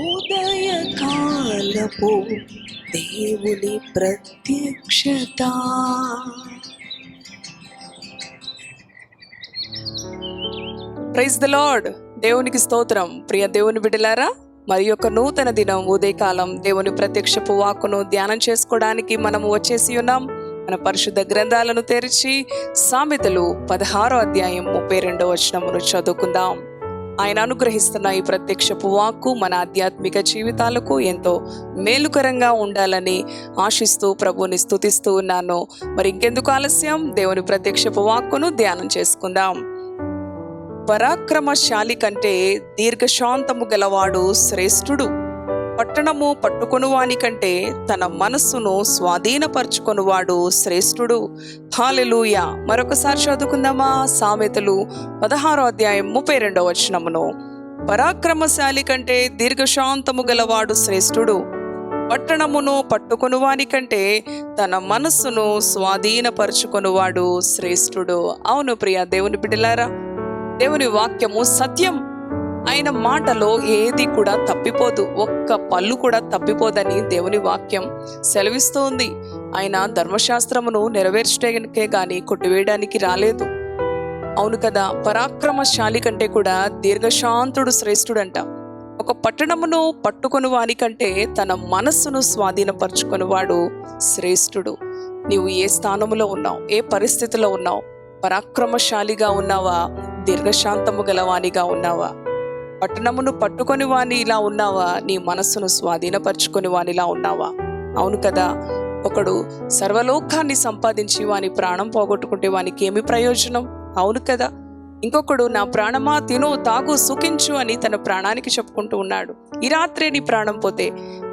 ఉదయకాలపు దేవుని ప్రత్యక్షత. ప్రైజ్ ద లార్డ్ దేవునికి స్తోత్రం. ప్రియ దేవుని బిడలారా మరి యొక్క నూతన దినం ఉదయకాలం దేవుని ప్రత్యక్షపు వాక్కును ధ్యానం చేసుకోవడానికి మనం వచ్చేసి ఉన్నాం. మన పరిశుద్ధ గ్రంథాలను తెరిచి సామెతలు పదహారో అధ్యాయం ముప్పై రెండో వచనమును చదువుకుందాం. ఆయన అనుగ్రహిస్తున్న ఈ ప్రత్యక్షపు వాక్కు మన ఆధ్యాత్మిక జీవితాలకు ఎంతో మేలుకరంగా ఉండాలని ఆశిస్తూ ప్రభుని స్థుతిస్తూ ఉన్నాను. మరి ఇంకెందుకు ఆలస్యం? దేవుని ప్రత్యక్షపు వాక్కును ధ్యానం చేసుకుందాం. పరాక్రమశాలి కంటే దీర్ఘశాంతము గలవాడు శ్రేష్ఠుడు. పట్టణము పట్టుకొనువాని కంటే తన మనస్సును స్వాధీనపరుచుకొనువాడు శ్రేష్ఠుడు. హాలెలూయ మరొకసారి చదువుకుందామా? సామెతలు పదహారో అధ్యాయం ముప్పై రెండవ వచనమును. పరాక్రమశాలి కంటే దీర్ఘశాంతము గలవాడు శ్రేష్ఠుడు. పట్టణమును పట్టుకొనువాని కంటే తన మనస్సును స్వాధీనపరచుకొనువాడు శ్రేష్ఠుడు. అవును ప్రియ దేవుని బిడ్డలారా దేవుని వాక్యము సత్యం. ఆయన మాటలో ఏది కూడా తప్పిపోదు. ఒక్క పళ్ళు కూడా తప్పిపోదని దేవుని వాక్యం సెలవిస్తూ ఉంది ఆయన ధర్మశాస్త్రమును నెరవేర్చడానికే గాని కొట్టివేయడానికి రాలేదు. అవును కదా పరాక్రమశాలి కంటే కూడా దీర్ఘశాంతుడు శ్రేష్ఠుడంట. ఒక పట్టణమును పట్టుకొని వానికంటే తన మనస్సును స్వాధీనపరుచుకునివాడు శ్రేష్ఠుడు. నీవు ఏ స్థానములో ఉన్నావు? ఏ పరిస్థితిలో ఉన్నావు? పరాక్రమశాలిగా ఉన్నావా? దీర్ఘశాంతము గలవానిగా ఉన్నావా? పట్టణమును పట్టుకొని వాని ఇలా ఉన్నావా? నీ మనస్సును స్వాధీనపరుచుకుని వాని ఇలా ఉన్నావా? అవును కదా ఒకడు సర్వలోకాన్ని సంపాదించి వాని ప్రాణం పోగొట్టుకుంటే వానికి ఏమి ప్రయోజనం? అవును కదా ఇంకొకడు నా ప్రాణమా? తిను తాగు సుఖించు అని తన ప్రాణానికి చెప్పుకుంటూ ఉన్నాడు. ఈ రాత్రే నీ ప్రాణం పోతే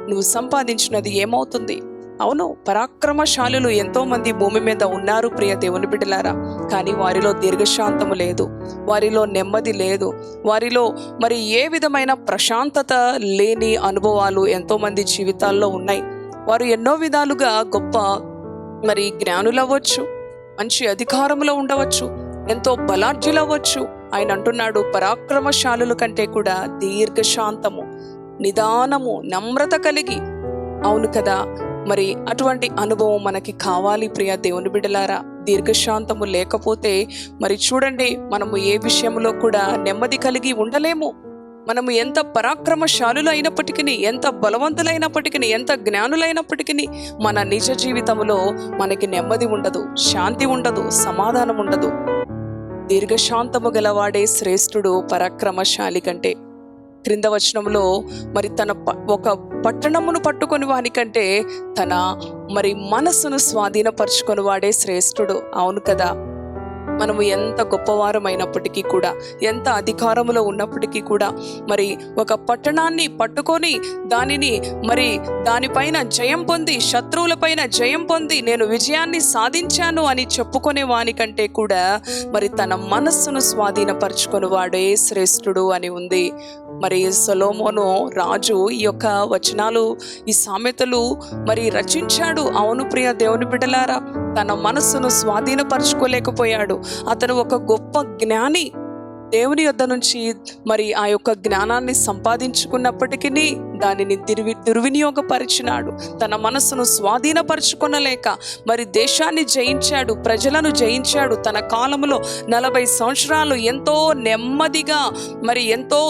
నువ్వు సంపాదించినది ఏమవుతుంది? అవును పరాక్రమశాలులు ఎంతో మంది భూమి మీద ఉన్నారు ప్రియ దేవుని బిడ్డలారా. కానీ వారిలో దీర్ఘశాంతము లేదు. వారిలో నెమ్మది లేదు. వారిలో మరి ఏ విధమైన ప్రశాంతత లేని అనుభవాలు ఎంతో మంది జీవితాల్లో ఉన్నాయి. వారు ఎన్నో విధాలుగా గొప్ప మరి జ్ఞానులు అవ్వచ్చు మంచి అధికారంలో ఉండవచ్చు ఎంతో బలాఢ్యులు అవ్వచ్చు ఆయన అంటున్నాడు పరాక్రమశాలుల కంటే కూడా దీర్ఘశాంతము నిదానము నమ్రత కలిగి. అవును కదా మరి అటువంటి అనుభవం మనకి కావాలి ప్రియ దేవుని బిడ్డలారా. దీర్ఘశాంతము లేకపోతే మరి చూడండి మనము ఏ విషయంలో కూడా నెమ్మది కలిగి ఉండలేము. మనము ఎంత పరాక్రమశాలులు అయినప్పటికీ ఎంత బలవంతులైనప్పటికీ ఎంత జ్ఞానులైనప్పటికీ మన నిజ జీవితంలో మనకి నెమ్మది ఉండదు శాంతి ఉండదు సమాధానం ఉండదు. దీర్ఘశాంతము గలవాడే శ్రేష్ఠుడు పరాక్రమశాలి కంటే క్రింద వచనంలో మరి తన ప- ఒక పట్టణమును పట్టుకొని వానికంటే తన మరి మనస్సును స్వాధీనపరుచుకొని వాడే శ్రేష్ఠుడు. అవును కదా? మనము ఎంత గొప్పవారమైనప్పటికీ కూడా ఎంత అధికారములో ఉన్నప్పటికీ కూడా మరి ఒక పట్టణాన్ని పట్టుకొని దానిని మరి దానిపైన జయం పొంది శత్రువులపైన జయం పొంది నేను విజయాన్ని సాధించాను అని చెప్పుకునే వానికంటే కూడా మరి తన మనస్సును స్వాధీనపరచుకొని వాడే శ్రేష్ఠుడు అని ఉంది. మరి సొలోమోను రాజు ఈ యొక్క వచనాలు ఈ సామెతలు మరి రచించాడు. అవును ప్రియ దేవుని బిడ్డలారా తన మనస్సును స్వాధీనపరచుకోలేకపోయాడు. అతను ఒక గొప్ప జ్ఞాని. దేవుని యొద్ద నుంచి మరి ఆ యొక్క జ్ఞానాన్ని సంపాదించుకున్నప్పటికీ దానిని దుర్వి దుర్వినియోగపరిచినాడు. తన మనస్సును స్వాధీనపరుచుకొనలేక మరి దేశాన్ని జయించాడు ప్రజలను జయించాడు. తన కాలంలో నలభై సంవత్సరాలు ఎంతో నెమ్మదిగా మరి ఎంతో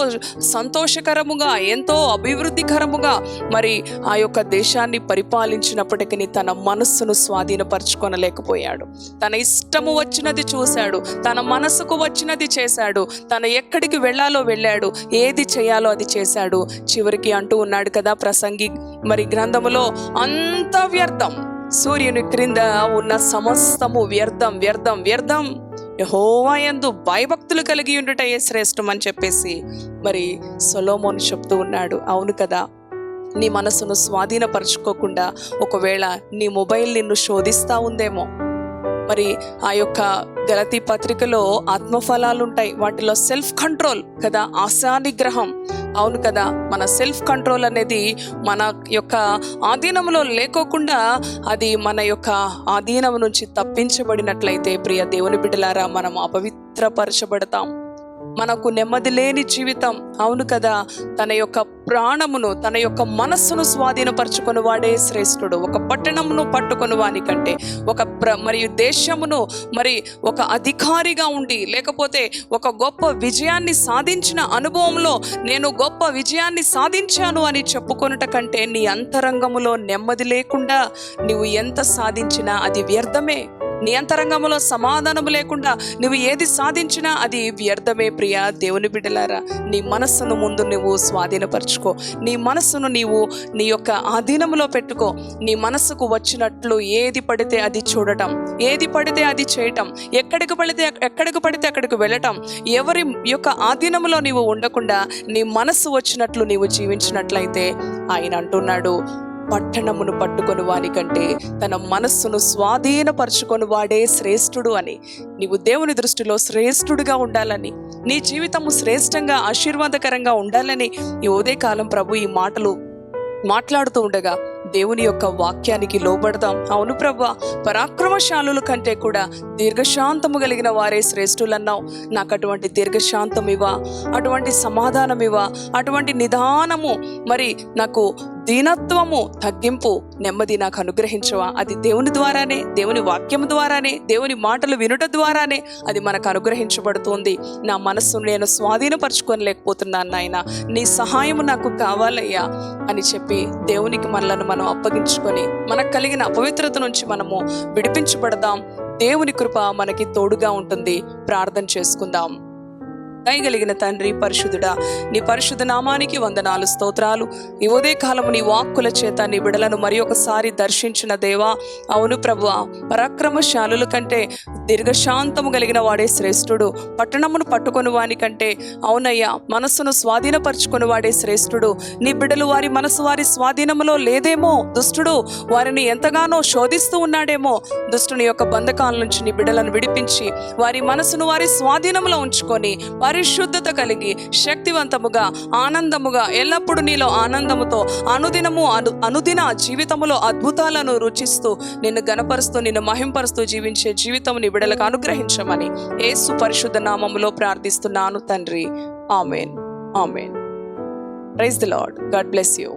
సంతోషకరముగా ఎంతో అభివృద్ధికరముగా మరి ఆ యొక్క దేశాన్ని పరిపాలించినప్పటికీ తన మనస్సును స్వాధీనపరచుకొనలేకపోయాడు. తన ఇష్టము వచ్చినది చూశాడు తన మనసుకు వచ్చినది చేశాడు తన ఎక్కడికి వెళ్ళాలో వెళ్ళాడు ఏది చేయాలో అది చేశాడు. చివరికి అంటూ ఉన్నాడు కదా ప్రసంగి. మరి గ్రంథములో అంత వ్యర్థం. సూర్యుని క్రింద ఉన్న సమస్తము వ్యర్థం వ్యర్థం వ్యర్థం. యహోవా యందు భయభక్తులు కలిగి ఉండుటయే శ్రేష్టం అని చెప్పేసి మరి సొలోమోన్ చెప్తూ ఉన్నాడు. అవును కదా నీ మనసును స్వాధీనపరచుకోకుండా ఒకవేళ నీ మొబైల్ నిన్ను శోధిస్తా ఉందేమో. మరి ఆ యొక్క గలతీ పత్రికలో ఆత్మఫలాలు ఉంటాయి వాటిలో సెల్ఫ్ కంట్రోల్ కదా ఆశా నిగ్రహం అవును కదా మన సెల్ఫ్ కంట్రోల్ అనేది మన యొక్క ఆధీనంలో లేకోకుండా అది మన యొక్క ఆధీనం నుంచి తప్పించబడినట్లయితే ప్రియ దేవుని బిడ్డలారా మనం అపవిత్రపరచబడతాం. మనకు నెమ్మది లేని జీవితం. అవును కదా? తన యొక్క ప్రాణమును తన యొక్క మనస్సును స్వాధీనపరచుకుని వాడే శ్రేష్ఠుడు. ఒక పట్టణమును పట్టుకుని వాని కంటే ఒక ప్ర మరియు దేశమును మరి ఒక అధికారిగా ఉండి లేకపోతే ఒక గొప్ప విజయాన్ని సాధించిన అనుభవంలో నేను గొప్ప విజయాన్ని సాధించాను అని చెప్పుకొనుట కంటే నీ అంతరంగములో నెమ్మది లేకుండా నువ్వు ఎంత సాధించినా అది వ్యర్థమే. నీ అంతరంగంలో సమాధానం లేకుండా నువ్వు ఏది సాధించినా అది వ్యర్థమే ప్రియ దేవుని బిడ్డలారా. నీ మనస్సును ముందు నువ్వు స్వాధీనపరచుకో. నీ మనస్సును నీవు నీ యొక్క ఆధీనంలో పెట్టుకో. నీ మనస్సుకు వచ్చినట్లు ఏది పడితే అది చూడటం. ఏది పడితే అది చేయటం. ఎక్కడికి పడితే ఎక్కడికి పడితే అక్కడికి వెళ్ళటం. ఎవరి యొక్క ఆధీనంలో నీవు ఉండకుండా నీ మనస్సు వచ్చినట్లు నీవు జీవించినట్లయితే ఆయన అంటున్నాడు. పట్టణమును పట్టుకొని వాని కంటే తన మనస్సును స్వాధీనపరుచుకొని వాడే శ్రేష్ఠుడు అని. నీవు దేవుని దృష్టిలో శ్రేష్ఠుడిగా ఉండాలని నీ జీవితము శ్రేష్టంగా ఆశీర్వాదకరంగా ఉండాలని ఈ ఉదయకాలం ప్రభు ఈ మాటలు మాట్లాడుతూ ఉండగా దేవుని యొక్క వాక్యానికి లోబడదాం. అవును ప్రభా పరాక్రమశాలుల కంటే కూడా దీర్ఘశాంతము కలిగిన వారే శ్రేష్ఠులన్నావు. నాకు అటువంటి దీర్ఘశాంతం ఇవ్వ అటువంటి సమాధానం ఇవ్వ అటువంటి నిదానము. మరి నాకు దీనత్వము తగ్గింపు నెమ్మది నాకు అనుగ్రహించవా? అది దేవుని ద్వారానే దేవుని వాక్యం ద్వారానే దేవుని మాటలు వినుట ద్వారానే అది మనకు అనుగ్రహించబడుతుంది. నా మనస్సును నేను స్వాధీనపరచుకోలేకపోతున్నాను నాయన. నీ సహాయము నాకు కావాలయ్యా అని చెప్పి దేవునికి మనలను మనం అప్పగించుకొని మనకు కలిగిన అపవిత్రత నుంచి మనము విడిపించబడదాం. దేవుని కృప మనకి తోడుగా ఉంటుంది. ప్రార్థన చేసుకుందాం. దయగలిగిన తండ్రి పరిశుద్ధుడా నీ పరిశుద్ధ నామానికి వందనాలు స్తోత్రాలు. ఈ ఉదయ కాలము నీ వాక్కుల చేత నీ బిడలను మరి ఒకసారి దర్శించిన దేవా అవును ప్రభు పరాక్రమశాలుల కంటే దీర్ఘశాంతము కలిగిన వాడే శ్రేష్ఠుడు. పట్టణమును పట్టుకొని వాని కంటే అవునయ్యా మనస్సును స్వాధీనపరుచుకొని వాడే శ్రేష్ఠుడు. నీ బిడ్డలు వారి మనసు వారి స్వాధీనములో లేదేమో దుష్టుడు. వారిని ఎంతగానో శోధిస్తూ ఉన్నాడేమో దుష్టుని యొక్క బంధకాల నుంచి నీ బిడ్డలను విడిపించి వారి మనసును వారి స్వాధీనంలో ఉంచుకొని వారి పరిశుద్ధత కలిగి శక్తివంతముగా ఆనందముగా ఎల్లప్పుడూ నీలో ఆనందముతో అనుదినము అను అనుదిన జీవితములో అద్భుతాలను రుచిస్తూ నిన్ను గనపరుస్తూ నిన్ను మహింపరుస్తూ జీవించే జీవితం నీ బిడలకు అనుగ్రహించమని ఏసు పరిశుద్ధ నామములో ప్రార్థిస్తున్నాను తండ్రి. Amen. Amen. Praise the Lord. God bless you.